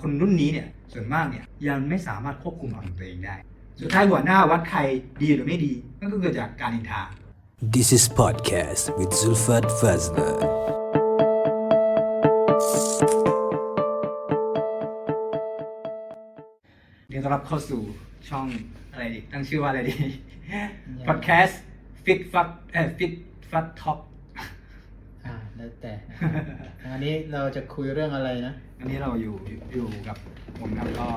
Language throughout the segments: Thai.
คนรุ่นนี้เนี่ยส่วนมากเนี่ยยังไม่สามารถควบคุมอารมณ์ตัวเองได้ สุดท้ายหัวหน้าวัดใครดีหรือไม่ดีนั่นก็เกิดจากการนินทา This is podcast with Zulfat Fazna. เดี๋ยวต้อนรับเข้าสู่ช่องอะไรดีตั้งชื่อว่าอะไรดี podcast fit fuck เอ่อ fit fuck talk อ่า แล้วแต่นะครับอันนี้เราจะคุยเรื่องอะไรนะอันนี้เราอยู่อยู่กับผมครับก็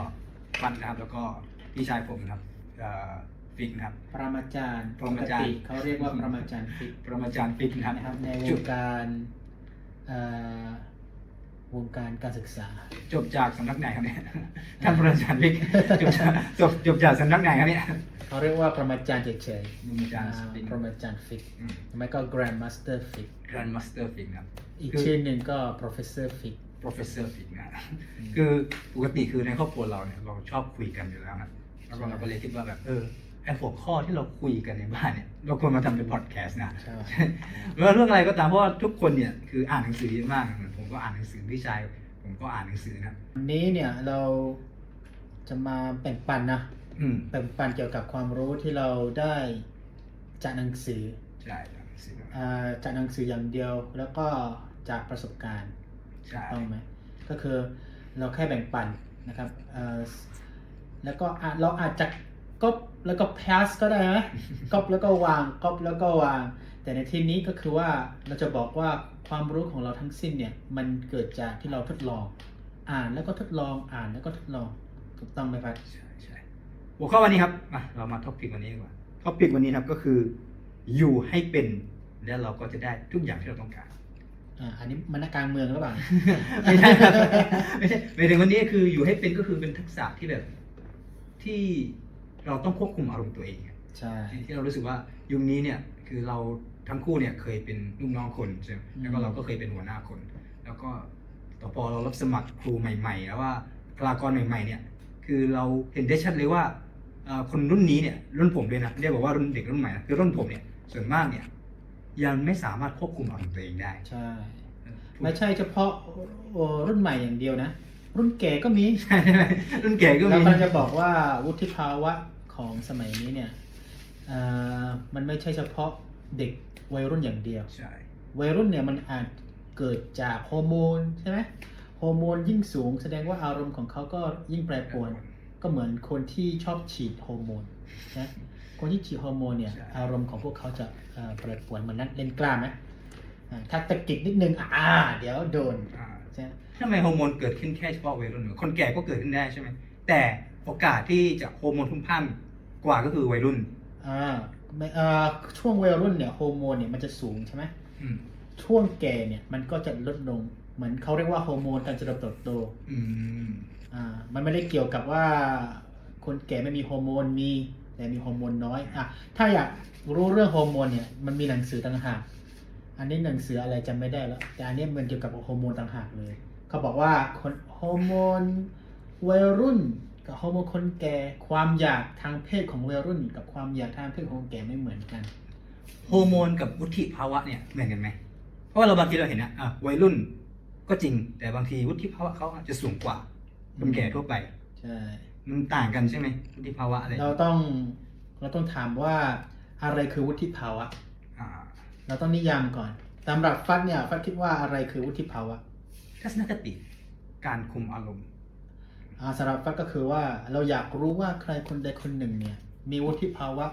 ฟันนะครับ แล้วก็พี่ชายผมครับเอ่อฟิกนะครับ ปรมาจารย์ปรมาจารย์ ปกติเขาเรียกว่าปรมาจารย์ฟิกปรมาจารย์ฟิกนะครับนะครับในวจุงดการเอ่อ วงการการศึกษา จบจากสำนักไหนครับเนี่ยท่านปรมาจารย์ฟิกจบจากจบจบจากสำนักไหนครับเนี่ยเขาเรียกว่าปรมาจารย์เฉยปรมาๆจารย์อ่าฟิกปรมาจารย์ฟิกอืมไม่ก็ Grand Master ฟิก Grand Master ฟิกครับอีกคือชื่อหนึ่งก็ Professor ฟิก professor ฟิกนะคือปกติคือในครอบครัวเราเนี่ยเราชอบคุยกันอยู่แล้วนะแล้วก็เราก็เลยคิดว่าแบบเออ ไอ้หัวข้อที่เราคุยกันในบ้านเนี่ยเราควรมาทำเป็นพอดแคสต์นะใช่เรื่องเรื่องอะไรก็ตามเพราะว่าทุกคนเนี่ยคืออ่านหนังสือเยอะมากผมก็อ่านหนังสือพี่ชายผมก็อ่านหนังสือนะครับวันนี้เนี่ยเราจะมาแบ่งปันนะอืมแบ่งปันเกี่ยวกับความรู้ที่เราได้จากหนังสือใช่อ่านหนังสืออ่าจากหนังสืออย่างเดียว แล้วก็จากประสบการณ์ใช่ต้องไหมก็คือเราแค่แบ่งปันนะครับเอ่อแล้วก็อาจเราอาจจะ ก๊อปแล้วก็ pass ก็ได้ไหมก๊อปแล้วก็วางก๊อปแล้วก็วาง แต่ในที่นี้ก็คือว่าเราจะบอกว่าความรู้ของเราทั้งสิ้นเนี่ยมันเกิดจากที่เราทดลอง อ่านแล้วก็ทดลองอ่านแล้วก็ทดลองถูกต้องไหมพัดใช่ใช่หัวข้อวันนี้ครับมาเรามาท็อปิกวันนี้ดีกว่าท็อปิกวันนี้นะครับก็คืออยู่ให้เป็นแล้วเราก็จะได้ทุกอย่างที่เราต้องการอ่าอันนี้มันนักการเมืองหรือเปล่าไม่ใช่ครับไม่ใช่หมายถึงวันนี้คืออยู่ให้เป็นก็คือเป็นทักษะที่แบบที่ เราต้องควบคุมอารมณ์ตัวเองอะใช่ที่เรารู้สึกว่ายุคนี้เนี่ยคือเราทั้งคู่เนี่ยเคยเป็นลูกน้องคนใช่ไหมอืมแล้วก็เราก็เคยเป็นหัวหน้าคน แล้วก็ต่อพอเรารับสมัครครูใหม่ ๆ แล้วว่าคลากรใหม่ๆเนี่ยคือเราเห็นได้ชัดเลยว่าเอ่อคนรุ่นนี้เนี่ยรุ่นผมด้วยนะไม่ได้บอกว่ารุ่นเด็กรุ่นใหม่นะคือรุ่นผมเนี่ยส่วนมากเนี่ยยังไม่สามารถควบคุมอารมณ์ตัวเองได้ใช่ไม่ใช่เฉพาะโอ้รุ่นใหม่อย่างเดียวนะ รุ่นแก่ก็มีใช่ไหมรุ่นแก่ก็แล้วมีก็จะบอกว่าวุฒิภาวะ ของสมัยนี้เนี่ยเอ่อมันไม่ใช่เฉพาะเด็กวัยรุ่นอย่างเดียว ใช่ วัยรุ่นเนี่ยมันอาจเกิดจากฮอร์โมนใช่ไหมฮอร์โมนยิ่งสูงแสดงว่าอารมณ์ของเขาก็ยิ่งแปรปรวน ก็เหมือนคนที่ชอบฉีดฮอร์โมนนะคนที่ฉีดฮอร์โมนเนี่ยใช่อารมณ์ของพวกเขาจะเอ่อแปรปรวนเหมือนนักเล่นกล้ามไหมอ่าถ้าตะกิดนิดนึงอ่า เดี๋ยวโดนอ่าใช่ไหมทำไมฮอร์โมนเกิดขึ้นแค่เฉพาะวัยรุ่นคนแก่ก็เกิดขึ้นได้ใช่ไหมแต่โอกาสที่จะฮอร์โมนพุ่งพล่าน กว่าก็คือวัยรุ่น อ่าไม่เอ่อช่วงวัยรุ่นเนี่ยฮอร์โมนเนี่ยมันจะสูงใช่ไหมอืมช่วงแก่เนี่ยมันก็จะลดลง เหมือนเขาเรียกว่าฮอร์โมนการเจริญเติบโต อืมอ่ามันไม่ได้เกี่ยวกับว่า คนแก่ไม่มีฮอร์โมนมีแต่มีฮอร์โมนน้อยอะถ้าอยากรู้เรื่องฮอร์โมนเนี่ยมันมีหนังสือต่างหากอันนี้หนังสืออะไรจำไม่ได้แล้วแต่อันนี้มันเกี่ยวกับฮอร์โมนต่างหากเลยเขาบอกว่าคนฮอร์โมนวัยรุ่น กับฮอร์โมนคนแก่ความอยากทางเพศของวัยรุ่น กับความอยากทางเพศของคนแก่ไม่เหมือนกัน ฮอร์โมนกับวุฒิภาวะเนี่ยเหมือนกันไหมเพราะว่าเราบางทีเราเห็นนะอะวัยรุ่นก็จริง แต่บางทีวุฒิภาวะเขาอาจจะสูงกว่าคนแก่ทั่วไปใช่มันต่างกันใช่ไหมวุฒิภาวะอะไรเราต้องเราต้องถามว่าอะไรคือวุฒิภาวะอ่าเราต้องนิยามก่อนสำหรับฟัดเนี่ยฟัดคิดว่าอะไรคือวุฒิภาวะ ทัศนคติการคุมอารมณ์ อ่าสำหรับฟัดก็คือว่าเราอยากรู้ว่าใครคนใดคนหนึ่งเนี่ย มีวุฒิภาวะ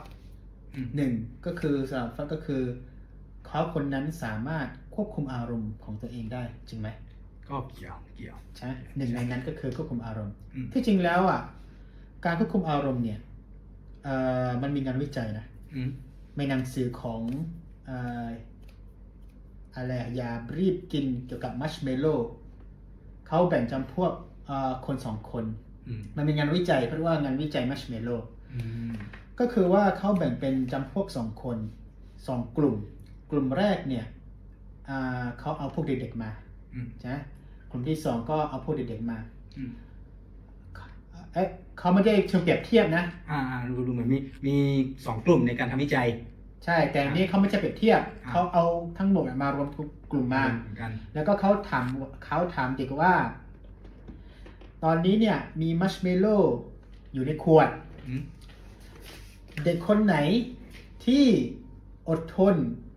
อืมหนึ่งก็คือสำหรับฟัดก็คือเขาคนนั้นสามารถควบคุมอารมณ์ของตัวเองได้จริงไหมก็เกี่ยวเกี่ยวใช่ไหมหนึ่งในนั้นก็คือควบคุมอารมณ์อืมที่จริงแล้วอะการควบคุมอารมณ์เนี่ยเอ่อมันมีงานวิจัยนะอืมในหนังสือของเอ่ออะไรอะยารีบกินเกี่ยวกับมัชเมลโล่เขาแบ่งจำพวกเอ่อ คนสองคนอืมมันเป็นงานวิจัยเขาเรียกว่างานวิจัยมัชเมลโล่อืมก็คือว่าเขาแบ่งเป็นจำพวกสองคนสองกลุ่ม กลุ่มแรกเนี่ยอ่าเขาเอาพวกเด็กๆมาอืมใช่ไหมกลุ่มที่สองก็เอาพวกเด็กๆมาอืมเอ๊ะเขาไม่ได้เชิงเปรียบเทียบนะ อ่าอ่าดูดูเหมือนมีมีสองกลุ่มในการทำวิจัย ใช่ แต่อันนี้เขาไม่ใช่เปรียบเทียบอ่าเขาเอาทั้งหมดมารวมทุกกลุ่มมาเหมือนกันแล้วก็เขาถามเขาถามเด็กว่า ตอนนี้เนี่ยมีมัชเมลโล่อยู่ในขวด อืมเด็กคนไหนที่อดทน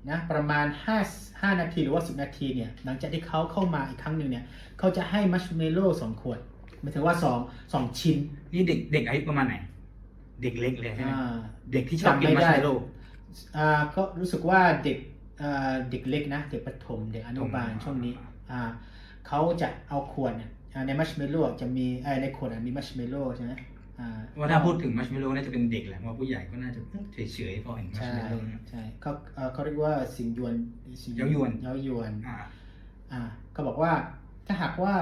นะประมาณ 5 5 นาทีหรือว่า 10 นาทีเนี่ยหลังจากที่เขาเข้ามาอีกครั้งหนึ่งเนี่ยเขาจะให้มัชเมลโล่สองขวดหมายถึงว่าสองสองชิ้น นี่เด็กเด็กอายุประมาณไหน เด็กเล็กเลยใช่ไหมอ่า เด็กที่ชอบกินจำไม่มัชได้ เมลโล่ อ่าก็รู้สึกว่าเด็กอ่าเด็กเล็กนะ เด็กประถมเด็กอนุบาลประถมช่วงนี้อ่าเขาจะเอาขวดเนี่ยอ่า ในมัชเมลโล่จะมีเอ้ยในขวดอะมีมัชเมลโล่ใช่ไหมอ่าว่าถ้าพูดถึงมัชเมลโล่น่าจะเป็นเด็กแหละเพราะว่าผู้ใหญ่ก็น่าจะเฉยๆพอเห็นมัชใช่เมลโล่นะใช่เขาเอ่อเขาเรียกว่าสิงยวนสิงเย้ายวนเย้ายวนอ่าอ่าเขาบอกว่าถ้าหากว่า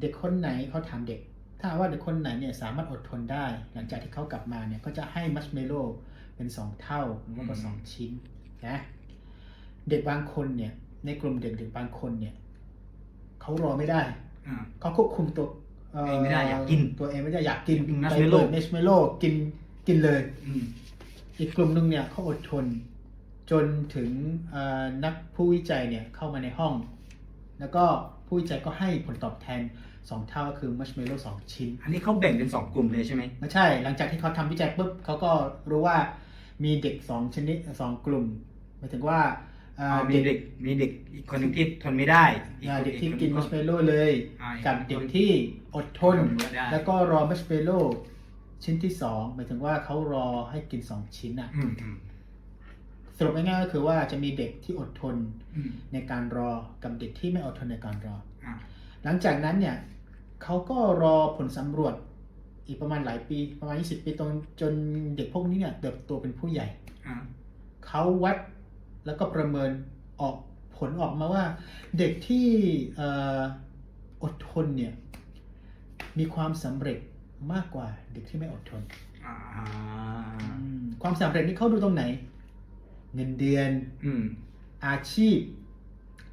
เด็กคนไหนเขาถามเด็ก ถ้าหากว่าเด็กคนไหนเนี่ยสามารถอดทนได้ หลังจากที่เขากลับมาเนี่ยก็จะให้มัชเมลโล่เป็นสองเท่าหรือว่าก็สองชิ้นนะเด็กบางคนเนี่ยในกลุ่มเด็กเด็กบางคนเนี่ยเขารอไม่ได้อ่า เขาควบคุมตัวเองไม่ได้อยากกินตัวเองไม่ได้อยากกินกินไป marshmallow เปิดมัชเมลโล่กินกินเลยอืมอีกกลุ่มหนึ่งเนี่ยเขาอดทน จนถึงเอ่อนักผู้วิจัยเนี่ยเข้ามาในห้อง แล้วก็ผู้วิจัยก็ให้ผลตอบแทน2เท่าก็คือมัชเมลโล่สองชิ้น อันนี้เขาแบ่งเป็นสองกลุ่มเลยใช่ไหมไม่ใช่ หลังจากที่เขาทำวิจัยปุ๊บเขาก็รู้ว่ามีเด็ก2ชนิด2กลุ่มหมายถึงว่า เอ่ออ่ามีเด็กมีเด็กอีกคนหนึ่งที่ทนไม่ได้อีอ่าคนเด็กที่อีคกินมัชเมลโล่เลยอ่ากับเด็กที่อดทน อดทนได้ แล้วก็รอมัชเมลโล่ชิ้นที่2หมายถึงว่าเขารอให้กิน2ชิ้นอะอืมอืมสรุปง่ายๆก็คือว่าจะมีเด็กที่อดทนอืมในการรอกับเด็กที่ไม่อดทนในการรอ อ่าหลังจากนั้นเนี่ยเขาก็รอผลสำรวจอีกประมาณหลายปีประมาณ 20 ปีตรงจนเด็กพวกนี้เนี่ยเติบโตเป็นผู้ใหญ่ อ่าเขาวัด แล้วก็ประเมินออกผลออกมาว่า เด็กที่เอ่ออดทนเนี่ยมีความสำเร็จมากกว่าเด็กที่ไม่อดทนอ่าอืมความสำเร็จนี่เขาดูตรงไหน เงินเดือนอืมอาชีพ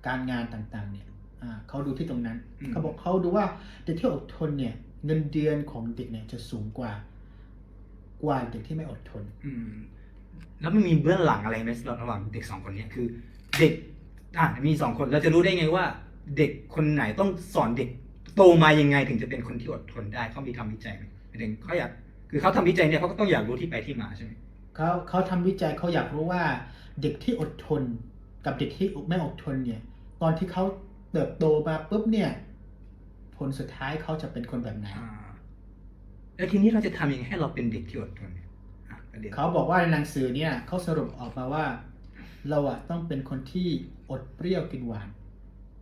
การงานต่างๆ เนี่ยอ่าเขาดูที่ตรงนั้นอืมเขาบอกเขาดูว่าเด็กที่อดทนเนี่ย เงินเดือนของเด็กเนี่ยจะสูงกว่ากว่าเด็กที่ไม่อดทนอืม แล้วมันมีเบื้องหลังอะไรไหมระหว่างเด็กสองคนเนี้ยคือ เด็กอะมีสองคนเราจะรู้ได้ไงว่า เด็กคนไหนต้องสอนเด็กโตมายังไงถึงจะเป็นคนที่อดทนได้เขามีทำวิจัยไหมหมายถึงเขาอยากคือเขาทำวิจัยเนี่ยเขาก็ต้องอยากรู้ที่ไปที่มาใช่ไหมเขาเขาทำวิจัยเขาอยากรู้ว่า เด็กที่อดทน กับเด็กที่ไม่อดทนเนี่ย ตอนที่เขาเติบโตมาปุ๊บเนี่ย ผลสุดท้ายเขาจะเป็นคนแบบไหนอ่าแล้วทีนี้เราจะทำยังไงให้เราเป็นเด็กที่อดทน เนี่ยอะประเด็นเขาบอกว่าในหนังสือเนี่ยเขาสรุปออกมาว่า เราอะต้องเป็นคนที่อดเปรี้ยวกินหวาน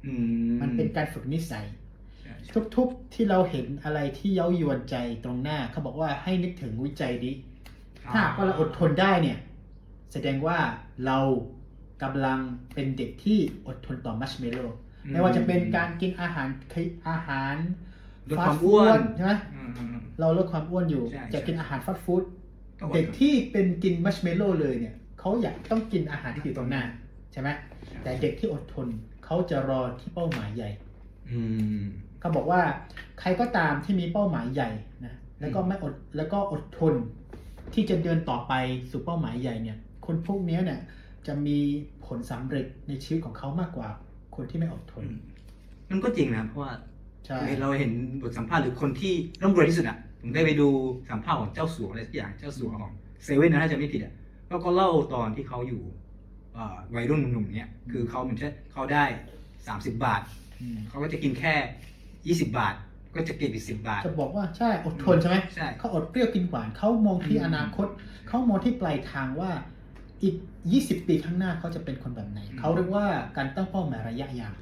อืมันเป็นการฝึกนิสัยใช่ใช่ทุกๆที่เราเห็นอะไรที่เย้ายวนใจตรงหน้า เขาบอกว่าให้นึกถึงวิจัยนี้ถ้าหากว่าเราอดทนได้เนี่ย แสดงว่าเรากำลังเป็นเด็กที่อดทนต่อมัชเมลโล่ไม่ว่าจะเป็นการกินอาหารอาหารลดความอ้วนใช่ไหมอืมอืมอืมเราลดความอ้วนอยู่ใช่จะกินใช่อาหารฟาสต์ฟู้ดต้องอ เด็กทนที่เป็นกินมัชเมลโล่เลยเนี่ยเขาอยากต้องกินอาหารที่อยู่ตรงหน้าใช่ไหมแต่เด็กที่อดทนเขาจะรอที่เป้าหมายใหญ่อืมเขาบอกว่าใครก็ตามที่มีเป้าหมายใหญ่นะแล้วก็ไม่อดแล้วก็อดทน ที่จะเดินต่อไปสู่เป้าหมายใหญ่เนี่ย คนพวกเนี้ยเนี่ยจะมีผลสำเร็จในชีวิตของเขามากกว่า คนที่ไม่อดทนมันก็จริงนะเพราะว่าใช่เราเห็นบทสัมภาษณ์หรือคนที่ร่ำรวยที่สุดอะ ผมได้ไปดูสัมภาษณ์ของเจ้าสัวอะไรสักอย่างเจ้าสัวของเซเว่นนะถ้าจะไม่ผิดอะก็ก็เล่าตอนที่เขาอยู่เอ่อวัยรุ่นหนุ่มๆเนี่ยคือเขาเหมือนเช่นเขาได้สามสิบบาทอืมเขาก็จะกินแค่ยี่สิบาท ก็จะเก็บอีกสิบบาท จะบอกว่าใช่อดทนใช่ไหมใช่เขาอดเปรี้ยวกินหวานเขามองที่อืมอนาคต เขามองที่ปลายทางว่าอีก20ปีข้างหน้าเขาจะเป็นคนแบบไหน เขาเรียกว่าการตั้งเป้าหมายระยะยาว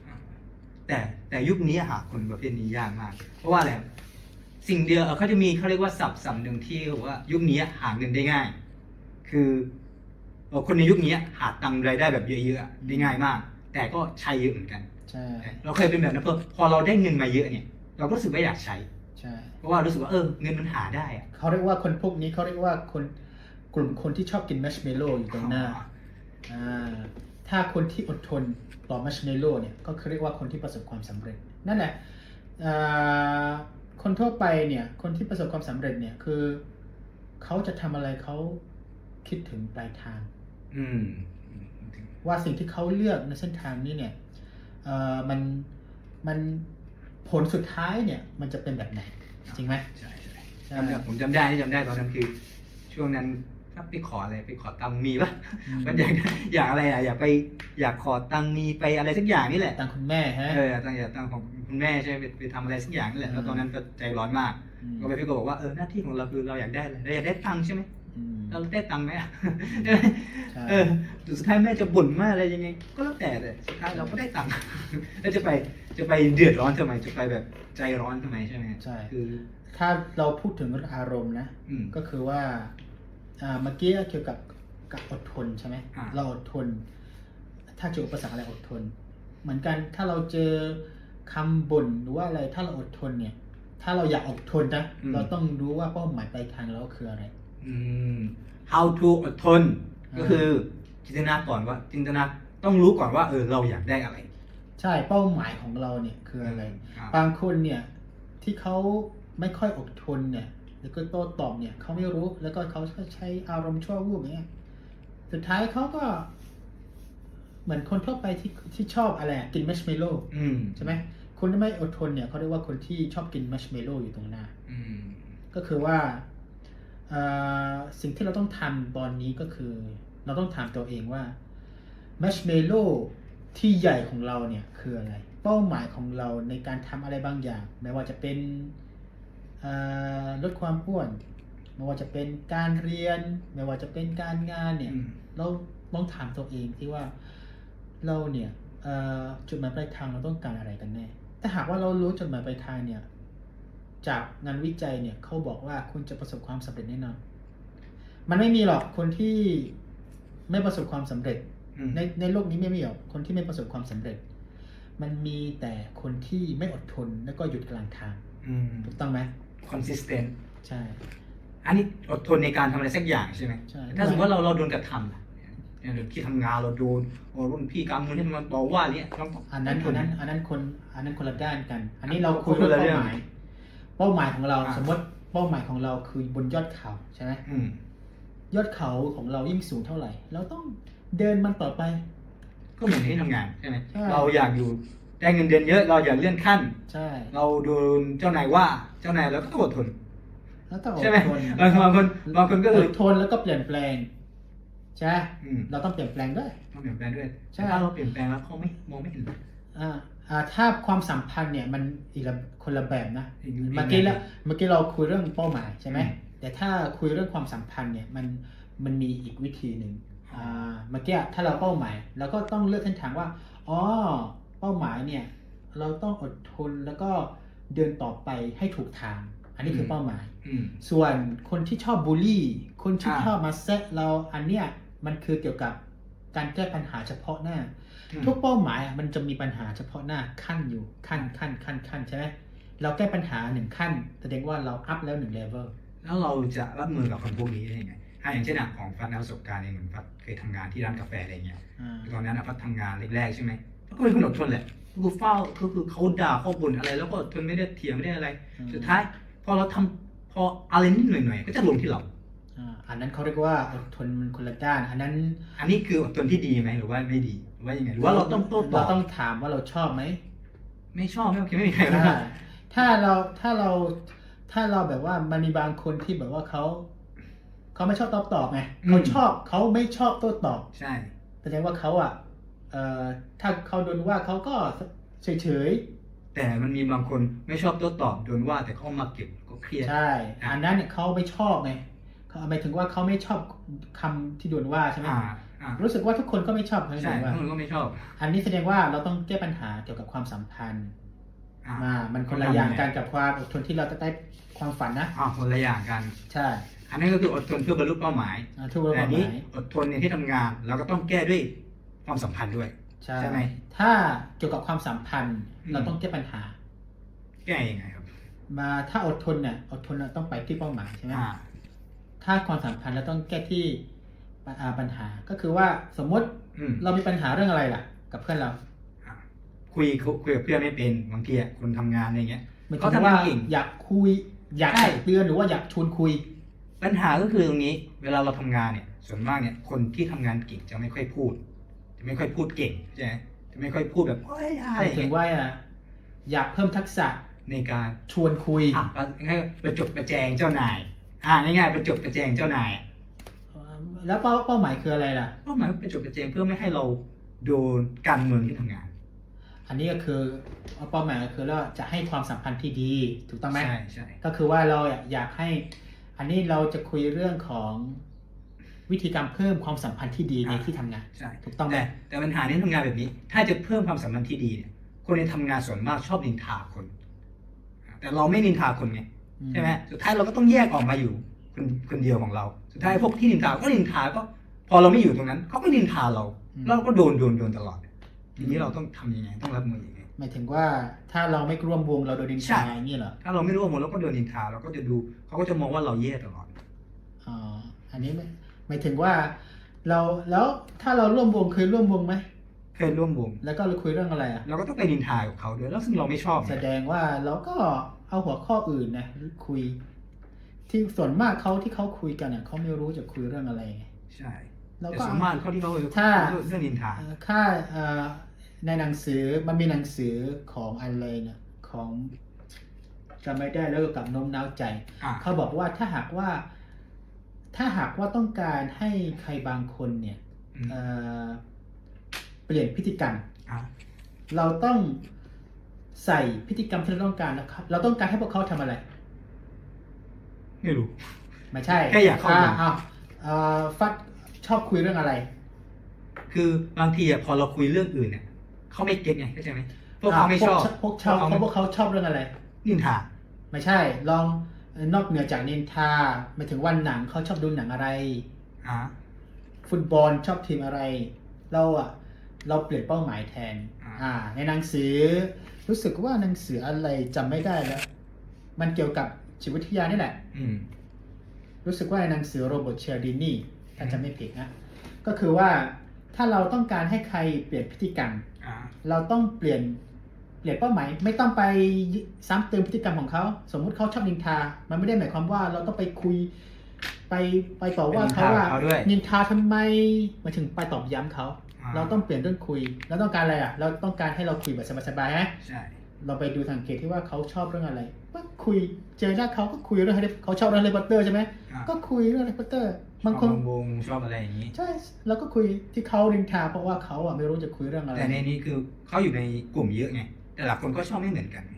แต่แต่ยุคนี้หาคนประเภทนี้ยากมาก เพราะว่าอะไรครับ สิ่งเดียวเอ่อเขาจะมีเขาเรียกว่าศัพท์ศัพท์หนึ่งที่บอกว่ายุคนี้หาเงินได้ง่าย คือเอ่อคนในยุคนี้หาตังค์รายได้แบบเยอะๆอะได้ง่ายมาก แต่ก็ใช้เยอะเหมือนกันใช่เราเคยเป็นแบบนั้นพอพอเราได้เงินมาเยอะเนี่ย เราก็รู้สึกว่าอยากใช้ใช่เพราะว่ารู้สึกว่าเออเงินมันหาได้อะเขาเรียกว่าคนพวกนี้เขาเรียกว่าคนกลุ่มคนที่ชอบกินมัชเมลโล่อยู่ตรงหน้าอ่าถ้าคนที่อดทนต่อมัชเมลโล่เนี่ยก็คือเรียกว่าคนที่ประสบความสำเร็จ นั่นแหละอ่า คนทั่วไปเนี่ย คนที่ประสบความสำเร็จเนี่ยคือเขาจะทำอะไรเขาคิดถึงปลายทาง อืม ว่าสิ่งที่เขาเลือกในเส้นทางนี้เนี่ยเอ่อมันมันผลสุดท้ายเนี่ย มันจะเป็นแบบไหน จริงไหมใช่ใช่ใช่จำได้ผมจำได้ที่จำได้ตอนนั้นคือ ช่วงนั้นถ้าไปขออะไรไปขอตังค์มีปะอืมมันอยากอยากอะไรอะอยากไปอยากขอตังค์มีไปอะไรสักอย่างนี่แหละตังคุณแม่ฮะเออตังค์อยากตังค์ของ คุณแม่ใช่ไหมไปไปทำอะไรสักอย่างนี่แหละแล้วตอนนั้นก็ใจร้อนมากมก็ไปพี่ก็บอกว่าเออหน้าที่ของเราคือเราอยากได้อะไรเราอยากได้ตังค์ใช่ไหมอืมเราได้ตังค์ไหมอะใช่เออสุดท้ายแม่จะบ่นมากอะไรยังไง ก็แล้วแต่แต่สุดท้ายเราก็ได้ตังค์แล้วจะไปจะไปเดือดร้อนทำไมจะไปแบบใจร้อนทำไมใช่ไหมใช่คือ ถ้าเราพูดถึงเรื่องอารมณ์นะอืมก็คือว่าอ่าเมื่อกี้เกี่ยวกับกับอดทนใช่ไหมอ่าเราอดทน ถ้าเจออุปสรรคอะไรอดทน เหมือนกันถ้าเราเจอ คำบ่นหรือว่าอะไรถ้าเราอดทนเนี่ย ถ้าเราอยากอดทนนะเราต้องรู้ว่าเป้าหมายปลายทางเราคืออะไร อืม how to อดทน อ่า ก็คือจินตนาก่อนว่าจินตนาต้องรู้ก่อนว่าเออเราอยากได้อะไรใช่เป้าหมายของเราเนี่ยคืออะไรครับบางคนเนี่ยที่เขาไม่ค่อยอดทนเนี่ยแล้วก็โต้ตอบเนี่ยเขาไม่รู้แล้วก็เขาใช้อารมณ์ชั่ววูบอย่างเงี้ยสุดท้ายเขาก็ เหมือนคนทั่วไปที่ที่ชอบอะไรอะกินมัชเมลโล่อืม ใช่ไหม คนที่ไม่อดทนเนี่ยเขาเรียกว่าคนที่ชอบกินมัชเมลโล่อยู่ตรงหน้าอืมก็คือว่าเอ่อสิ่งที่เราต้องทำตอนนี้ก็คือ เราต้องถามตัวเองว่ามัชเมลโล่ที่ใหญ่ของเราเนี่ยคืออะไร เป้าหมายของเราในการทำอะไรบางอย่าง ไม่ว่าจะเป็นเอ่อลดความอ้วน ไม่ว่าจะเป็นการเรียน ไม่ว่าจะเป็นการงานเนี่ยอืมเราต้องถามตัวเองที่ว่าเราเนี่ยเอ่อจุดหมายปลายทางเราต้องการอะไรกันแน่ ถ้าหากว่าเรารู้จุดหมายปลายทางเนี่ย จากงานวิจัยเนี่ยเขาบอกว่าคุณจะประสบความสำเร็จแน่นอน มันไม่มีหรอกคนที่ไม่ประสบความสำเร็จอืมในในโลกนี้ไม่มีหรอกคนที่ไม่ประสบความสำเร็จ มันมีแต่คนที่ไม่อดทนแล้วก็หยุดกลางทางอืมถูกต้องไหม consistent ใช่ อันนี้อดทนในการทำอะไรสักอย่างใช่ไหมใช่ถ้าสมมติว่าเราเราโดนกระทำล่ะ อย่างที่ทำงานเราโดนโอ้รุ่นพี่กำมือที่มันบอกว่าเนี่ยต้องอันนั้นทอันนนั้นอันนั้นคนอันนั้นคนละด้านกัน อันนี้เราอะคุยคนเรื่องละเรื่เป้าองหมาย เป้าหมายของเราอะสมมติเป้าหมายของเราคือบนยอดเขาใช่ไหมอืมยอดเขาของเรายิ่งสูงเท่าไหร่ เราต้องเดินมันต่อไป ก็เหมือนที่ทำงานใช่ไหมใช่เราอยากอยู่ได้เงินเดือนเยอะเราอยากเลื่อนขั้น ใช่ เราโดนเจ้านายว่าเจ้านายเราก็ต้องอดทนแล้วต้องอดใช่ไหมทนบางบางคนบางคนก็คืออดทนแล้วก็เปลี่ยนแปลง ใช่ไหมอืมเราต้องเปลี่ยนแปลงด้วย ต้องเปลี่ยนแปลงด้วยใช่แต่ถ้าเราเปลี่ยนแปลงแล้วเขาไม่มองไม่เห็นอ่าอ่าถ้าความสัมพันธ์เนี่ยมันอีกละคนละแบบนะอีกเมื่อกี้แล้วแบบเมื่อกี้เราคุยเรื่องเป้าหมายใช่ไหมอืม แต่ถ้าคุยเรื่องความสัมพันธ์เนี่ยมันมันมีอีกวิธีหนึ่งอ่าเมื่อกี้ถ้าเราเป้าหมายเราก็ต้องเลือกเส้นทางว่าอ๋อเป้าหมายเนี่ยเราต้องอดทนแล้วก็เดินต่อไปให้ถูกทาง อันนี้คือเป้าหมาย อืม ส่วนคนที่ชอบบูลลี่ คนที่อ่า ชอบมาแซะเราอันเนี้ย มันคือเกี่ยวกับการแก้ปัญหาเฉพาะหน้าอืมทุกเป้าหมายอะมันจะมีปัญหาเฉพาะหน้าขั้นอยู่ขั้นขั้นขั้นขั้นใช่ไหมเราแก้ปัญหาหนึ่งขั้นแสดงว่าเราอัพแล้วหนึ่งเลเวลแล้วเราจะรับมือกับคนพวกนี้ได้ยังไงอะอย่างเช่นอะของฟัดนะประสบการณ์เองเหมือนฟัดเคยทำงานที่ร้านกาแฟอะไรเงี้ยอ่าตอนนั้นอะฟัดทำงานแรกๆใช่ไหมก็เป็นคนอดทนแหละคือเฝ้าก็คือเขาด่าเขาบ่นอะไร แล้วก็อดทนไม่ได้เถียงไม่ได้อะไร สุดท้าย พอเราทำพออะไรนิดหน่อยๆก็จะลงที่เรา อ่าอันนั้นเขาเรียกว่าอดทนมันคนละด้าน อันนั้นอันนี้คืออดทนที่ดีไหมหรือว่าไม่ดีหรือว่ายังไงหรือว่าเราต้องโต้ตเราอบต้องถามว่าเราชอบไหมไม่ชอบไม่โอเคไม่มีใครนะถ้าถ้าเราถ้าเราถ้าเราแบบว่ามันมีบางคนที่แบบว่าเขาเขาไม่ชอบตอบตอบไงเขาชอบเขาไม่ชอบโต้ตอบ ใช่ แสดงว่าเขาอะเอ่อถ้าเขาโดนว่าเขาก็เฉยเฉยแต่มันมีบางคนไม่ชอบโต้ตอบโดนว่าแต่เขามาเก็บก็เครียด ๆใช่ อันนั้นเนี่ยเขาไม่ชอบไงเขา หมายถึงว่าเขาไม่ชอบคำที่โดนว่าใช่ไหมอ่าอ่ารู้สึกว่าทุกคนก็ไม่ชอบคำที่ใช่โดนว่าบางคนก็ไม่ชอบ อันนี้แสดงว่าเราต้องแก้ปัญหาเกี่ยวกับความสัมพันธ์อ่ามามันคนละอย่างกันกับความอดทนที่เราจะได้ความฝันนะอ่าคนละอย่างกันใช่อันนั้นก็คืออดทนเพื่อบรรลุเป้าหมายอ่าทุกเรื่องแต่หอันนี้มายอดทนในที่ทำงานเราก็ต้องแก้ด้วยความสัมพันธ์ด้วยใช่ใช่ไหมถ้าเกี่ยวกับความสัมพันธ์อืมเราต้องแก้ปัญหา แก้ยังไงครับ มาถ้าอดทนเนี่ยอดทนเราต้องไปที่เป้าหมายใช่ไหมอ่า ถ้าความสัมพันธ์เราต้องแก้ที่ปัญอ่าปัญหา ก็คือว่าสมมติอืมเรามีปัญหาเรื่องอะไรล่ะ กับเพื่อนเราอ่าคุยคุยกับเพื่อนไม่เป็นบางทีอะคนทำงานอะไรเงี้ยหมายเขาถึงทำงาว่านเก่งอยากคุย อยากใช่ตักเตือนหรือว่าอยากชวนคุย ปัญหาก็คือตรงนี้ เวลาเราทำงานเนี่ย ส่วนมากเนี่ย คนที่ทำงานเก่งจะไม่ค่อยพูด จะไม่ค่อยพูดเก่งใช่ไหมจะไม่ค่อยพูดแบบโอ้ยอะหไรมายถึเงี้งยว่าอยากเพิ่มทักษะในการชวนคุยอะง่ายๆประจบประแจงเจ้านาย อ่าง่ายๆประจบประแจงเจ้านายอะแล้วเป้าเป้าหมายคืออะไรล่ะเป้าหมายว่าประจบประแจงเพื่อไม่ให้เราโดนการเมืองที่ทำงาน อันนี้ก็คือเป้าหมายก็คือเราจะให้ความสัมพันธ์ที่ดีถูกต้องไหมใช่ใช่ก็คือว่าเราอยากให้ อันนี้เราจะคุยเรื่องของวิธีการเพิ่มความสัมพันธ์ที่ดีในที่ทำงานใช่ถูกต้องไหมแต่แต่ปัญหาในที่ทำงานแบบนี้ ถ้าจะเพิ่มความสัมพันธ์ที่ดีเนี่ยคนในทำงานส่วนมากชอบนินทาคน แต่เราไม่นินทาคนไง ใช่ไหมสุดท้ายเราก็ต้องแยกออกมาอยู่คนคนเดียวของเรา สุดท้ายพวกที่นินทาก็นินทาก็พอเราไม่อยู่ตรงนั้นเขาก็นินทาเรา เราก็โดนโดนโดนตลอด ทีนี้เราต้องทำยังไงต้องรับมือยังไงหมายถึงว่าถ้าเราไม่ร่วมวงเราโดนดินใช่ทาอย่างนี้เหรอถ้าเราไม่รู้ว่าหมดเราก็โดนนินทาเราก็จะดูเขาก็จะมองว่าเราแย่ตลอดอ๋ออันนี้ไม่หมายถึงว่า เราแล้วถ้าเราร่วมวงเคยร่วมวงไหมเคยร่วมวง แล้วก็เราคุยเรื่องอะไรอะเราก็ต้องไปนินทากับเขาด้วยแล้วซึ่งเราไม่ชอบ แสดงว่าเราก็ เอาหัวข้ออื่นนะคุย ที่ส่วนมากเขาที่เขาคุยกันเนี่ยเขาไม่รู้จะคุยเรื่องอะไรไงใช่เราแต่ก็ส่วนมากเขาที่เขาถ้าเรื่องนินทาเอ่อค่าเอ่อในหนังสือมันมีหนังสือของอะไรเนี่ยของจำไม่ได้แล้วกับโน้มน้าวใจอ่าเขาบอกว่าถ้าหากว่า ถ้าหากว่าต้องการให้ใครบางคนเนี่ยอืมเอ่อเปลี่ยนพฤติกรรมอ่าเราต้อง ใส่พฤติกรรมที่เราต้องการนะครับ เราต้องการให้พวกเขาทำอะไร ไม่รู้ ไม่ใช่แค่อยากเข้าอ่มาอ้าวเอ่อฟัดชอบคุยเรื่องอะไร คือบางทีอะพอเราคุยเรื่องอื่นเนี่ยเขาไม่เก็ตไงเข้าใจไหมพวกเขาไม่ชอบพวกชาวพวกเขาไม่พวกเขาชอบเรื่องอะไร นินทาไม่ใช่ ลองเอ่อนอกเหนือจากนินทาหมายถึงวันหนังเขาชอบดูหนังอะไร อ่าฟุตบอลชอบทีมอะไร เราอะเราเปลี่ยนเป้าหมายแทน อ่าอ่าในหนังสือ รู้สึกว่าหนังสืออะไรจำไม่ได้แล้ว มันเกี่ยวกับจิตวิทยานี่แหละ อืม รู้สึกว่าในหนังสือโรเบิร์ตเชลดินีถ้าจำไม่ผิดนะ ก็คือว่าถ้าเราต้องการให้ใครเปลี่ยนพฤติกรรม อ่า เราต้องเปลี่ยนเปลี่ยนเป้าหมายไม่ต้องไปซ้ำเติมพฤติกรรมของเขาสมมุติเขาชอบนินทา มันไม่ได้หมายความว่าเราต้องไปคุย ไปไปต่อว่าเขาว่าไปนินทาเขาด้วย นินทาทำไมหมายถึงไปตอบย้ำเขาอ่า เราต้องเปลี่ยนเรื่องคุยเราต้องการอะไรอะ เราต้องการให้เราคุยแบบสบายๆฮะใช่เราไปดูสังเกตที่ว่าเขาชอบเรื่องอะไรก็คุยเจอหน้าเขาก็คุยเรื่องอะไรเขาชอบเรื่องแฮร์รี่พอตเตอร์ใช่ไหมอ่าก็คุยเรื่องแฮร์รี่พอตเตอร์บางคนชอวงชอบอะไรอย่างนี้ ใช่เราก็คุยที่เขานินทาเพราะว่าเขาอะไม่รู้จะคุยเรื่องอะไรแต่ในนี้คือเขาอยู่ในกลุ่มเยอะไงแต่ละคนก็ชอบไม่เหมือนกันไง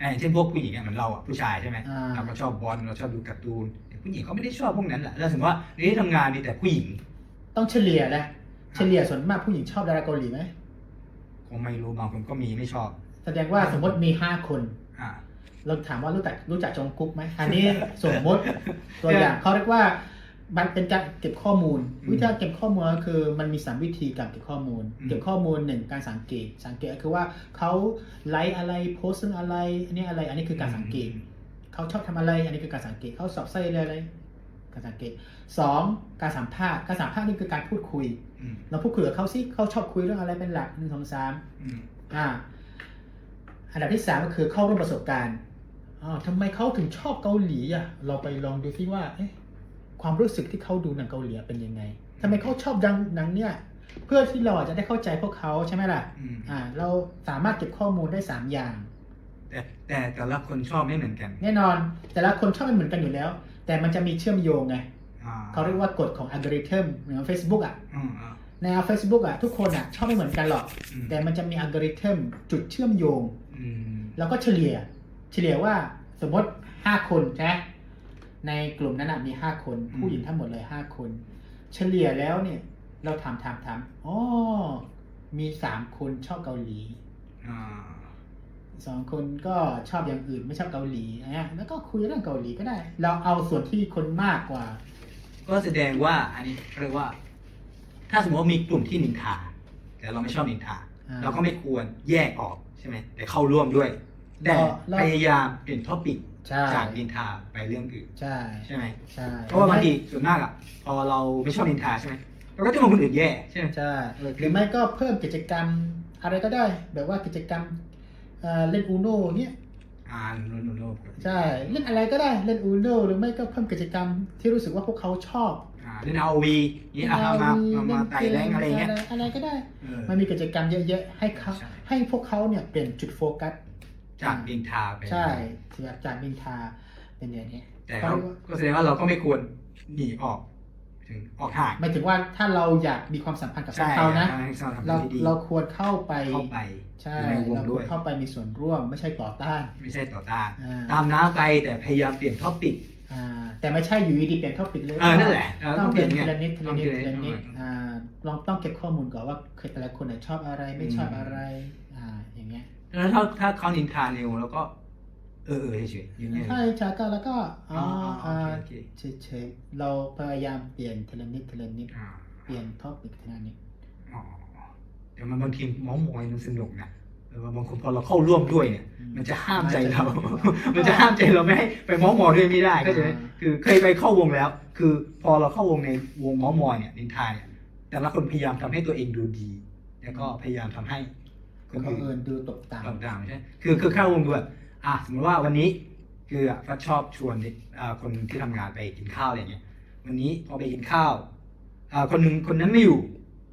อ่าอย่างเช่นพวกผู้หญิงอะเหมือนเราอะผู้ชายใช่ไหมอ่าเราก็ชอบบอลเราชอบดูการ์ตูนแต่ผู้หญิงเขาไม่ได้ชอบพวกนั้นแหละแล้วสมมติว่าในที่ทำงานมีแต่ผู้หญิง ต้องเฉลี่ยนะ เฉลี่ยส่วนมากผู้หญิงชอบดาราเกาหลีไหมคงไม่รู้บางคนก็มีไม่ชอบ แสดงว่าสมมติมีห้าคน อ่า เราถามว่ารู้จักรู้จักจงกุ๊กไหมอันนี้สมมติตัวอย่างเขาเรียกว่ามันเป็นการเก็บข้อมูล อืมวิธีการเก็บข้อมูลก็คือมันมีสามวิธีการเก็บข้อมูล อืม เก็บข้อมูลหนึ่งการสังเกต สังเกตก็คือว่าเขาไลค์อะไรโพสต์เรื่องอะไรอันนี้อะไร อันนี้คือการสังเกตเขาชอบทำอะไร อันนี้คือการสังเกตเขาสอบไส้อะไรอะไรการสังเกตสองการสัมภาษณ์การสัมภาษณ์นี่คือการพูดคุยอืม เราพูดคุยกับเขาสิเขาชอบคุยเรื่องอะไรเป็นหลักหนึ่งสองสามอืมอ่า อันดับที่สามก็คือเข้าร่วมประสบการณ์อ่าทำไมเขาถึงชอบเกาหลีอะ เราไปลองดูที่ว่า เอ๊ะความรู้สึกที่เขาดูหนังเกาหลีเป็นยังไงทำไมเขาชอบดังหนังเนี่ยเพื่อที่เราอาจจะได้เข้าใจพวกเขาใช่ไหมล่ะอืมอ่า เราสามารถเก็บข้อมูลได้สามอย่าง แต่แต่แต่ละคนชอบไม่เหมือนกัน แน่นอน แต่ละคนชอบไม่เหมือนกันอยู่แล้ว แต่มันจะมีเชื่อมโยงไงอ่า เขาเรียกว่ากฎของอัลกอริทึมเหมือน Facebook อะอืมอ่าใน Facebook อะทุกคนอะชอบไม่เหมือนกันหรอกอืมแต่มันจะมีอัลกอริทึมจุดเชื่อมโยงอืมแล้วก็เฉลี่ย เฉลี่ยว่าสมมติห้าคนใช่ไหมในกลุ่มนั้นนะมีห้าคน ผู้หญิงทั้งหมดเลยห้าคน เฉลี่ยแล้วเนี่ย เราถามถามถามอ๋อมีสามคนชอบเกาหลีอ่าสองคนก็ชอบอย่างอื่นไม่ชอบเกาหลีนะฮะแล้วก็คุยเรื่องเกาหลีก็ได้ เราเอาส่วนที่คนมากกว่า ก็แสดงว่าอันนี้เรียกว่า ถ้าสมมติว่ามีกลุ่มที่นินทา แต่เราไม่ชอบนินทา อ่า เราก็ไม่ควรแยกออกใช่ไหมแต่เข้าร่วมด้วย แต่เราเราพยายามเปลี่ยนท็อปิกใช่จากนินทาไปเรื่องอื่นใช่ใช่ไหมใช่เพราะว่าบางทีส่วนมากอะพอเราไม่ชอบนินทาใช่ไหมเราก็จะมองคนอื่นแย่ใช่ไหม ใช่หรือไม่ก็เพิ่มกิจกรรมอะไรก็ได้ แบบว่ากิจกรรมเอ่อเล่นอูโน่เนี่ย อ่าโน้นโน้นโน้นใช่ เล่นอะไรก็ได้เล่นอูโนหรือไม่ก็เพิ่มกิจกรรมที่รู้สึกว่าพวกเขาชอบอ่าเล่นเอาวีนี่อะมามา มามาไต่แรงอะไรเงี้ยอะไรก็ได้ เออ มันมีกิจกรรมเยอะๆ ให้เขาใช่ ให้พวกเขาเนี่ยเปลี่ยนจุดโฟกัส จากดินทาไปใช่จากจากนินทาเป็นอย่างนี้ แต่เราก็แสดงว่าเราก็ไม่ควรหนีออก ถึงออกห่างหมายถึงว่าถ้าเราอยากมีความสัมพันธ์กับใช่เขานะให้เราทำเราให้ดีเราควรเข้าไปเข้าไป ใช่อยู่ในวงเราด้คววยรเข้าไปมีส่วนร่วมไม่ใช่ต่อต้าน ไม่ใช่ต่อต้านอ่า ตามน้ำไปแต่พยายามเปลี่ยนท็อปิก อ่าแต่ไม่ใช่อยู่ดีๆเปลี่ยนท็อปิกเลยเออนั่นแหละเออต้องเปลี่ยนต้ทีองเปลี่ยนละนิดทีละนิดต้องเปลี่ทียนละนิดต้องเปลี่ยน อ่าลองต้องเก็บข้อมูลก่อนว่าเคยแต่ละคนไหนชอบอะไรไม่ชอบอืมอะไรอ่าอย่างเงี้ยแล้วถ้าถ้าเขานินทานิวแล้วก็ เออเออเฉยๆอย่างเงี้ยถ้าชาก็แล้วก็อ๋ออ๋ออ่าโอเคโอเคเฉยๆเราพยายามเปลี่ยนทีละนิดทีละนิดอ่าเปลี่ยนท็อปิกทีละนิด อ๋อ เดี๋ยวมันบางทีเมองมอยมันสนุกนะเออบางคนพอเราเข้าร่วมด้วยเนี่ย มันจะห้ามใจเรา มันจะห้ามใจเราไม่ให้ไปเมองมอยด้วยไม่ได้ก็จะคือเคยไปเข้าวงแล้ว คือพอเราเข้าวงในวงเมองมอยเนี่ยนินทาเนี่ยแต่ละคนพยายามทำให้ตัวเองดูดี แล้วก็พยายามทำให้คนคนอื่นอื่นดูตกต่ำต่างๆใช่คือคือเข้าวงด้วยอะสมมติว่าวันนี้คืออะก็ชอบชวนอ่าคนที่ทำงานไปกินข้าวอะไรเงี้ย วันนี้พอไปกินข้าวอ่าคนหนึ่งคนนั้นไม่อยู่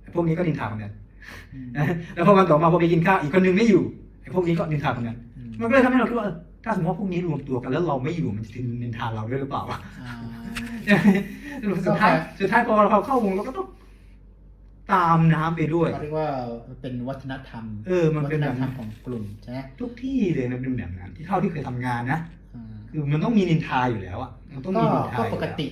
ไอ้พวกนี้ก็นินทาคนนั้นอืมนะ แล้วพอวันต่อมาพอไปกินข้าวอีกคนหนึ่งไม่อยู่ไอ้พวกนี้ก็นินทาคนนั้นอืมมันก็เลยทำให้เราคิดว่าเออถ้าสมมติว่าพวกนี้รวมตัวกันแล้วเราไม่อยู่มันจะนินทาเราด้วยหรือเปล่าวะอ่าสุดท้ายสุดท้ายพอเราเข้าวงเราก็ต้องตามน้ำไปด้วยเขาเรียกว่าเป็นวัฒนธรรม เออ มันเป็นวัแบฒบนธรรมของกลุ่มใช่ไหมทุกที่เลยมันเป็นแบบนั้นที่เท่าที่เคยทำงานนะอ่าคือมันต้องมีนินทาอยู่แล้วอะมันต้องก็มีนินทาก็อยู่ปกติ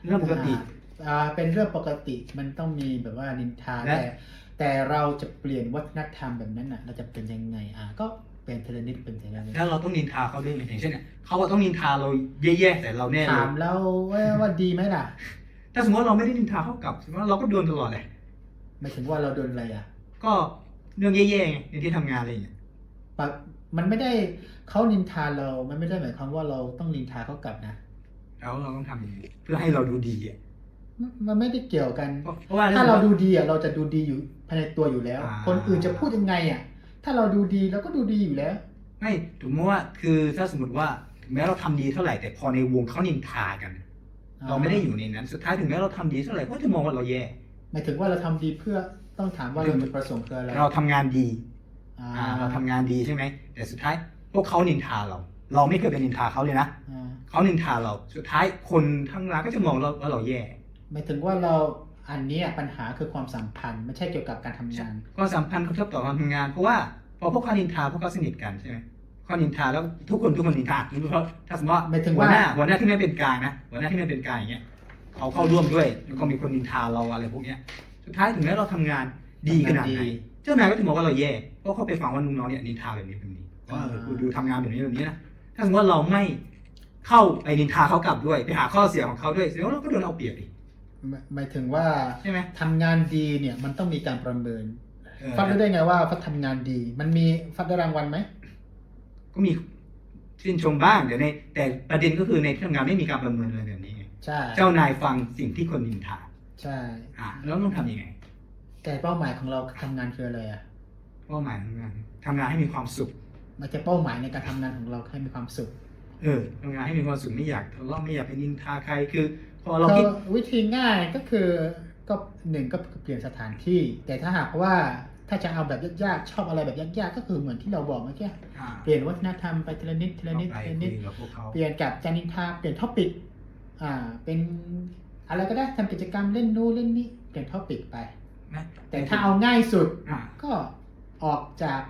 แล้วเรื่องปกติอ่าอ่าเป็นเรื่องปกติมันต้องมีแบบว่านินทาและแต่ แต่เราจะเปลี่ยนวัฒนธรรมแบบนั้นอะ เราจะเป็นยังไงอ่าก็เป็นทีละนิดเป็นทีละนิดแล้วเราต้องนินทาเขาด้วยไหมอย่างเช่นเนี่ยเขาอะต้องนินทาเราแย่ๆแต่เราแน่เลถายมแล้วว่าว่าดีไหมล่ะถ้าสมมติว่าเราไม่ได้นินทาเขากลับสมมติว่าเราก็โดนตลอดเลย หมายถึงว่าเราโดนอะไรอะก็เรื่องแย่ๆไงในที่ทำงานอะไรอย่างเงี้ยปะมันไม่ได้เขานินทาเรามันไม่ได้หมายความว่าเราต้องนินทาเขากลับนะ แล้วเราต้องทำยังไงเพื่อให้เราดูดีอะ มันมันไม่ได้เกี่ยวกันเพราะเพราะว่าถ้าเราดูดีอะเราจะดูดีอยู่ภายในตัวอยู่แล้ว อ่า คนอื่นจะพูดยังไงอะ ถ้าเราดูดีเราก็ดูดีอยู่แล้ว ไม่ถึงแม้ว่าคือถ้าสมมติว่าถึงแม้เราทำดีเท่าไหร่แต่พอในวงเขานินทากันเราไม่ได้อยู่ในนั้น สุดท้ายถึงแม้เราทำดีเท่าไหร่ก็จะมองว่าเราแย่ หมายถึงว่าเราทำดีเพื่อต้องถามว่าเราจุดประสงค์คืออะไรเราทำงานดี อ่าอ่าเราทำงานดีใช่ไหมแต่สุดท้ายพวกเขานินทาเรา เราไม่เคยเป็นนินทาเขาเลยนะอ่าเขานินทาเรา สุดท้ายคนทั้งร้านก็จะมองเราว่าเราแย่ หมายถึงว่าเราอันเนี้ยปัญหาคือความสัมพันธ์ไม่ใช่เกี่ยวกับการทำงานก็สัมพันธ์กระทบต่อการทำงาน เพราะว่าพอพวกเขานินทาพวกเขาสนิทกันใช่ไหมเขานินทาแล้วทุกคนทุกคนนินทาเพราะถ้าสมมติว่าหมายถึงหัวว่าหน้าหัวหน้าที่ไม่เป็นกลางนะหัวหน้าที่ไม่เป็นกลางอย่างเงี้ยเขาเข้าร่วมด้วยแล้วก็มีคนนินทาเราอะไรพวกเนี้ยสุดท้ายถึงแม้เราทำงานดีขนาดไหนเจ้านายก็จะมองว่าเราแย่เพราะเขาไปฟังว่าน้องๆเนี่ยนินทาแบบนี้แบบนี้ว่าเออคุณดูทำงานแบบนี้แบบนี้นะถ้าสมมติว่าเราไม่เข้าไปนินทาเขากลับด้วยไปหาข้อเสียของเขาด้วยแสดงว่าเราก็โดนเอาเปรียบอีก หมายหมายถึงว่าใช่ไหม ทำงานดีเนี่ยมันต้องมีการประเมิน เออ ฟัดรู้ได้ไงว่าฟัดทำงานดี มันมีฟัดได้รางวัลไหมก็มีชื่นชมบ้างเดี๋ยวในแต่ประเด็นก็คือในที่ทำงานไม่มีการประเมินอะไรแบบนี้ไงใช่เจ้านายฟังสิ่งที่คนนินทาใช่ อะแล้วต้องทำยังไงแต่เป้าหมายของเราทำงานคืออะไรอะเป้าหมายทำงานทำงานให้มีความสุข มันจะเป้าหมายในการทำงานของเราให้มีความสุข เออทำงานให้มีความสุขไม่อยากทะเลาะไม่อยากไปนินทาใครคือพอ เราก็คิดวิธีง่ายก็คือก็หนึ่งก็เปลี่ยนสถานที่ แต่ถ้าหากว่าถ้าจะเอาแบบยากๆชอบอะไรแบบยากๆก็คือเหมือนที่เราบอกเมื่อกี้อ่าเปลี่ยนวัฒนธรรมไปทีละนิดทีละนิดไปทีละคุนิดยกับพวกเขาเปลี่ยนจากจานินทาเปลี่ยนท็อปิกอ่าเป็นอะไรก็ได้ทำกิจกรรมเล่นนู้นเล่นนี้เปลี่ยนท็อปิกไปนะแต่ถ้าเอาง่ายสุดอ่าก็ออกจาก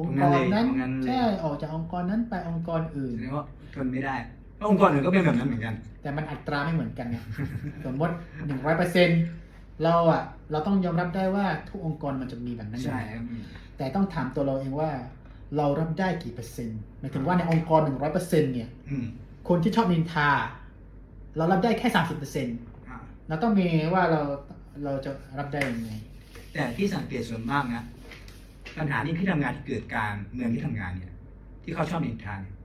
องค์กรนั้นตรงนั้นเลยใช่ออกจากองค์กรนั้นไปองค์กรอื่นแสดงว่าทนไม่ได้ เพราะองค์กรอื่นก็เป็นแบบนั้นเหมือนกัน แต่มันอัตราไม่เหมือนกันไง สมมติหนึ่งร้อยเปอร์เซ็นเราอะเราต้องยอมรับได้ว่าทุกองค์กรมันจะมีแบบนั้นอยู่ใช่แล้วแต่ต้องถามตัวเราเองว่า เรารับได้กี่เปอร์เซ็นต์หมายถึงว่าในองค์กรหนึ่งร้อยเปอร์เซ็นต์เนี่ย อืมคนที่ชอบนินทา เรารับได้แค่สามสิบเปอร์เซ็นต์อ่าเราต้องมีว่าเราเราจะรับได้ยังไง แต่ที่สังเกตส่วนมากนะ ปัญหาที่ที่ทำงานที่เกิดการเมืองที่ทำงานเนี่ย ที่เขาชอบนินทาเนี่ยอ่า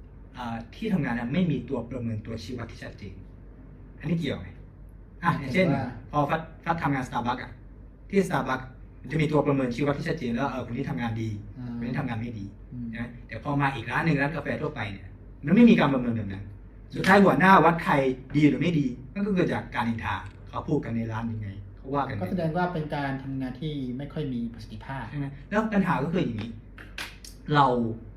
ที่ทำงานนั้นไม่มีตัวประเมินตัวชี้วัดที่ชัดเจน อันนี้เกี่ยวไหมอะอย่างเช่นว่าพอฟัดฟัดทำงานสตาร์บัคอะที่สตาร์บัคมันจะมีตัวประเมินชี้วัดที่ชัดเจนแล้วเออคนนี้ทำงานดีอ่าคนนี้ทำงานไม่ดีอืมนะแต่พอมาอีกร้านหนึ่งร้านกาแฟทั่วไปเนี่ยมันไม่มีการประเมินแบบนั้น สุดท้ายหัวหน้าวัดใครดีหรือไม่ดีนั่นก็เกิดจากการนินทาเขาพูดกันในร้านยังไงเขาว่ากันก็แสดงว่าเป็นการทำงานที่ไม่ค่อยมีประสิทธิภาพใช่ไหมแล้วปัญหาก็คืออย่างนี้ เรา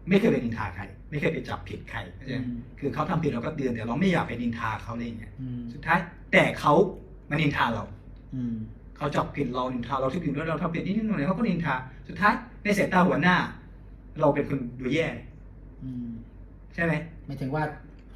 ไม่เคยไปนินทาใคร ไม่เคยไปจับผิดใครเข้าใจไหมอืมคือเขาทำผิดเราก็เตือนแต่เราไม่อยากไปนินทาเขาอะไรอย่างเงี้ยอืมสุดท้ายแต่เขามานินทาเราอืมเขาจับผิดเรานินทาเราที่ผิดแล้วเราทำผิดนิดนิดหน่อยๆเขาก็นินทา สุดท้ายในสายตาหัวหน้า เราเป็นคนดูแย่อืมใช่ไหมหมายถึงว่า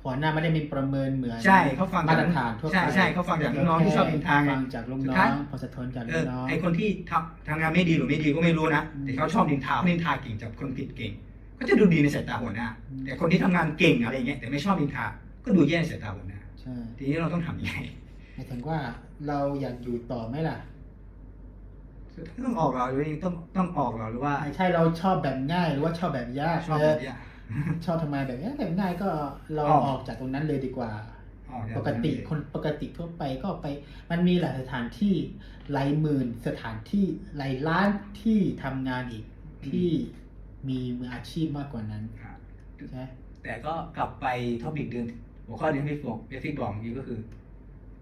หัวหน้าไม่ได้มีประเมินเหมือนใช่เขาฟังมาจากตรฐานทั่วไปใช่ใช่เขาฟังจากน้องๆที่ชอบนินทาไงฟังจากลูกสุดน้อท้ายงพอสะท้อนจากเอลูอกน้องไอคนที่ทำทำงานไม่ดีหรือไม่ดีก็ไม่รู้นะอืมแต่เขาชอบนินทาเขานินทาเก่งจับคนผิดเก่ง ก็จะดูดีในสายตาหัวหน้าอืมแต่คนที่ทำงานเก่งอะไรเงี้ยแต่ไม่ชอบนินทาก็ดูแย่ในสายตาหัวหน้า ใช่ทีนี้เราต้องทำยังไงหมายถึงว่าเราอยากอยู่ต่อไหมล่ะต้องออกเราหรือต้องต้องออกเราหรือว่าไม่ใช่เราชอบแบบง่ายหรือว่าชอบแบบยากชอบแบบเนี้ยชอบทำไมแบบนี้แบบง่ายก็เราออกออกจากตรงนั้นเลยดีกว่าออกจากปกติคนปกติทั่วไปก็ไป มันมีหลายสถานที่หลายหมื่นสถานที่หลายล้านที่ทำงานอีกที่ มีมืออาชีพมากกว่านั้นครับใช่ไหมแต่ก็กลับไปท็อปิกเดิมหัวข้อที่พี่บอกพี่บอกเมื่อกี้ก็คือ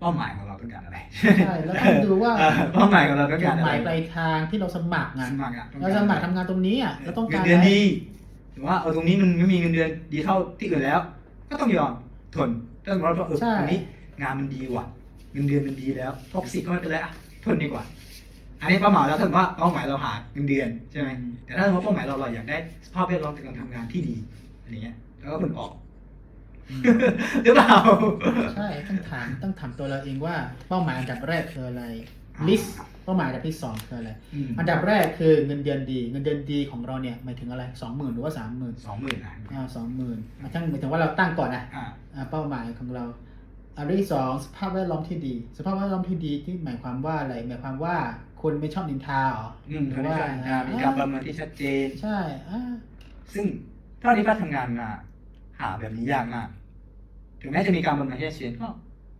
เป้าหมายของเราต้องการอะไรใช่แล้วต้องดูว่าเออเป้าหมายของเราต้องจุการดอะหไรมายปลายทางที่เราสมัครงานสมัครอะต้องเราสมัครทำงานตรงนี้อะเราต้องการเงินเดือนอะไรดีถือว่าเออตรงนี้มันไม่มีเงินเดือนดีเท่าที่อื่นแล้ว ก็ต้องยอมทนถ้าสมมติว่าเออใช่ตรงนี้งานมันดีว่ะเงินเดือนมันดีแล้วท็อกซิกก็ไม่เป็นไรอะทนดีกว่า อันนี้เป้าหมายเราถือว่าเป้าหมายเราหาเงินเดือนใช่ไหมแต่ถ้าสมมติเป้าหมายเราเราอยากได้สภาพแวดล้อมในการทำงานที่ดีอะไรเงี้ยแล้วก็คนออกอืมหรือเปล่าใช่ต้องถามต้องถามตัวเราเองว่าเป้าหมายอันดับแรกคืออะไรอ่าลิสต์เป้าหมายอันดับที่สองคืออะไรอืมอันดับแรกคือเงินเดือนดี เงินเดือนดีของเราเนี่ยหมายถึงอะไรสองหมื่นหรือว่าสามหมื่นสองหมื่นอะอ่าสองหมื่นทั้งหมายถึงว่าเราตั้งก่อนนะอ่าอ่าเป้าหมายของเราอันที่สองสภาพแวดล้อมที่ดี สภาพแวดล้อมที่ดีที่หมายความว่าอะไรหมายความว่า คนไม่ชอบนินทาเหรออืมคนที่ชอบงานมีการประเมินที่ชัดเจน ใช่อ่าซึ่งเท่าที่ป้าทำงานมาหาแบบนี้ยากมากถึงแม้จะมีการประเมินที่ชัดเจนก็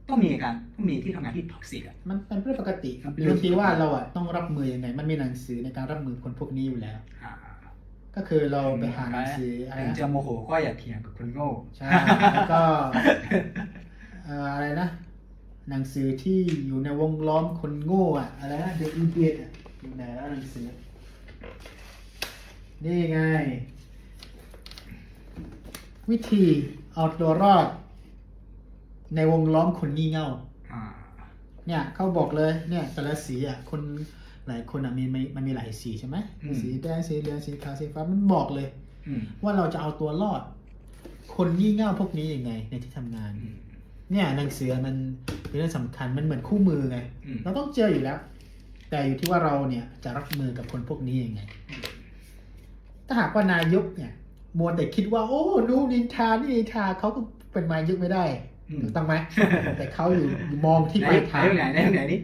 ต้องมีการต้องมีที่ทำงานที่ท็อกซิกอะมันเป็นเรื่องปกติครับเรื่องที่ว่าเราอะต้องรับมือยังไง มันมีหนังสือในการรับมือคนพวกนี้อยู่แล้ว อ่าก็คือเราไปหาหนังสืออะไรถึงนะจะโมโหก็อย่าเถียงกับคนโง่ ใช่แล้วก็เอ่ออะไรนะ หนังสือที่อยู่ในวงล้อมคนโง่อะอะไรนะ The Idiot อะอยู่ไหนแล้วหนังสือ นี่ไง วิธีเอาตัวรอด ในวงล้อมคนงี่เง่า อ่าเนี่ยเขาบอกเลยเนี่ยแต่ละสีอะคนหลายคนอะมีมันมันมีหลายสีใช่ไหมสีแดงสีเหลืองสีขาวสีฟ้ามันบอกเลย อืมว่าเราจะเอาตัวรอด คนงี่เง่าพวกนี้ยังไง ในที่ทำงาน อืม เนี่ยหนังสือมันเป็นเรื่องสำคัญมันเหมือนคู่มือไง อืม เราต้องเจออยู่แล้ว แต่อยู่ที่ว่าเราเนี่ยจะรับมือกับคนพวกนี้ยังไง ถ้าหากว่านายกเนี่ยมัวแต่คิดว่า โอ้ดูนินทานี่นินทาเขาก็เป็นนายกไม่ได้อืม ถูกต้องไหม แต่เขาอยู่มองที่ไหนปลายทาง ไหนไหนไหนไหนนี่